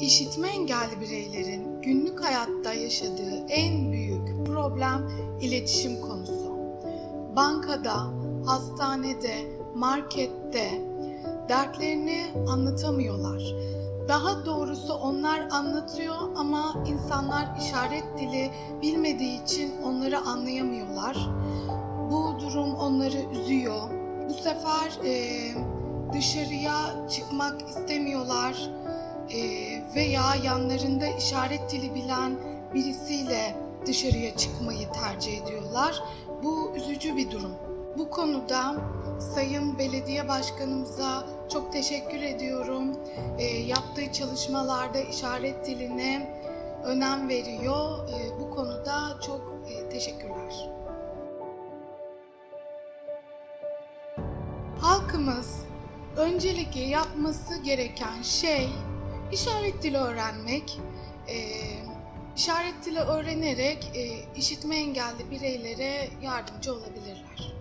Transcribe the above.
İşitme engelli bireylerin günlük hayatta yaşadığı en büyük problem iletişim konusu. Bankada, hastanede, markette dertlerini anlatamıyorlar. Daha doğrusu onlar anlatıyor ama insanlar işaret dili bilmediği için onları anlayamıyorlar. Bu durum onları üzüyor. Bu sefer eee, dışarıya çıkmak istemiyorlar eee, veya yanlarında işaret dili bilen birisiyle dışarıya çıkmayı tercih ediyorlar. Bu üzücü bir durum. Bu konuda Sayın Belediye Başkanımıza çok teşekkür ediyorum. Eee, yaptığı çalışmalarda işaret diline önem veriyor. Eee, bu konuda çok eee, teşekkürler. Halkımız öncelikle yapması gereken şey işaret dili öğrenmek. Ee, işaret dili öğrenerek e, işitme engelli bireylere yardımcı olabilirler.